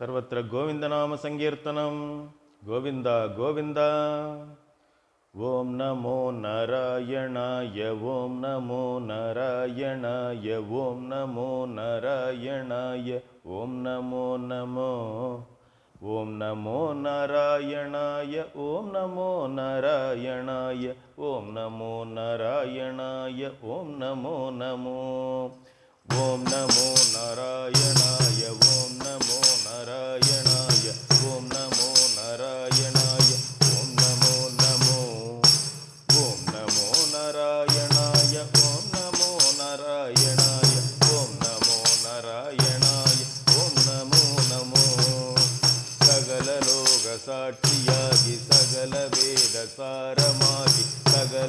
ಸರ್ವತ್ರ ಗೋವಿಂದನಾಮ ಸಂಕೀರ್ತನಂ ಗೋವಿಂದ ಗೋವಿಂದ ಓಂ ನಮೋ ನಾರಾಯಣಾಯ ಓಂ ನಮೋ ನಾರಾಯಣಾಯ ಓಂ ನಮೋ ನಾರಾಯಣಾಯ ಓಂ ನಮೋ ನಮೋ ಓಂ ನಮೋ ನಾರಾಯಣಾಯ ಓಂ ನಮೋ ನಾರಾಯಣಾಯ ಓಂ ನಮೋ ನಾರಾಯಣಾಯ ಓಂ ನಮೋ ನಮೋ ಓಂ ನಮೋ ನಾರಾಯಣ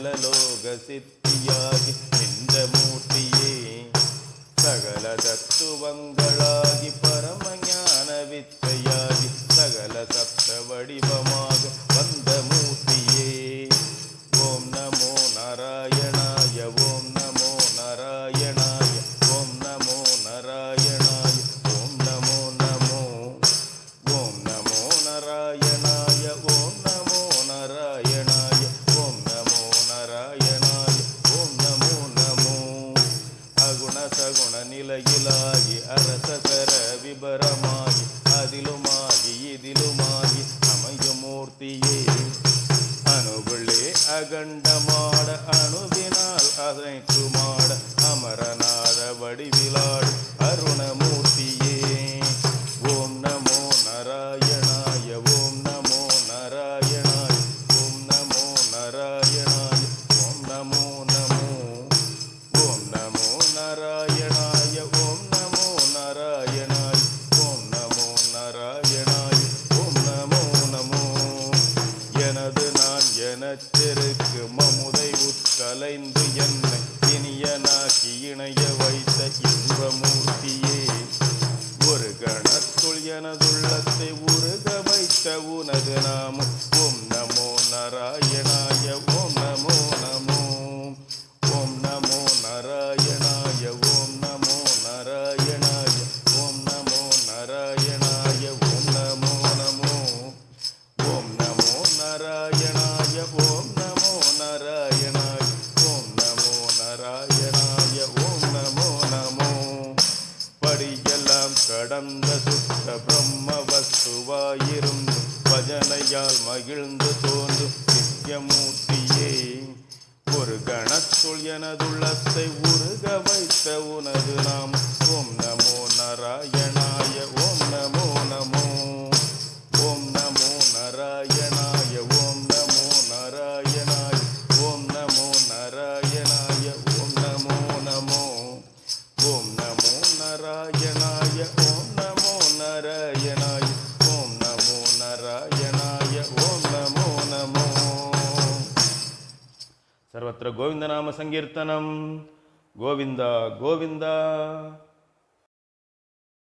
சகலலோக சித்தியாகி நின்ற மூர்த்தியே சகல தத்துவங்களாகி பரம ஞான வித்தையாகி சகல சப்த வடிவமாக வந்த மூ நிலையிலாகி அரசகர விபரமாகி அதிலுமாகி இதிலுமாகி அமையும் மூர்த்தியே. அணுகுள்ளே அகண்டமாட அணுவினால் அதை எனது நான் எனச்சிற்கு மமுதை உட்கலைந்து என்னை இனியனாக்கி இணைய வைத்த இன்பமூர்த்தியே. ஒரு கணத்துள் எனதுள்ளத்தை உருக வைத்த உனது நாமம் கடந்த சுத்த பிரம்ம வஸ்துவாயிருந்து பஜனையால் மகிழ்ந்து தோன்று நித்யமூர்த்தியே ஒரு கணத்துள் எனதுள்ளத்தை உருக வைத்த உனது நாம் ಸರ್ವತ್ರ ಗೋವಿಂದನಾಮ ಸಂಕೀರ್ತನಂ. ಗೋವಿಂದ ಗೋವಿಂದ.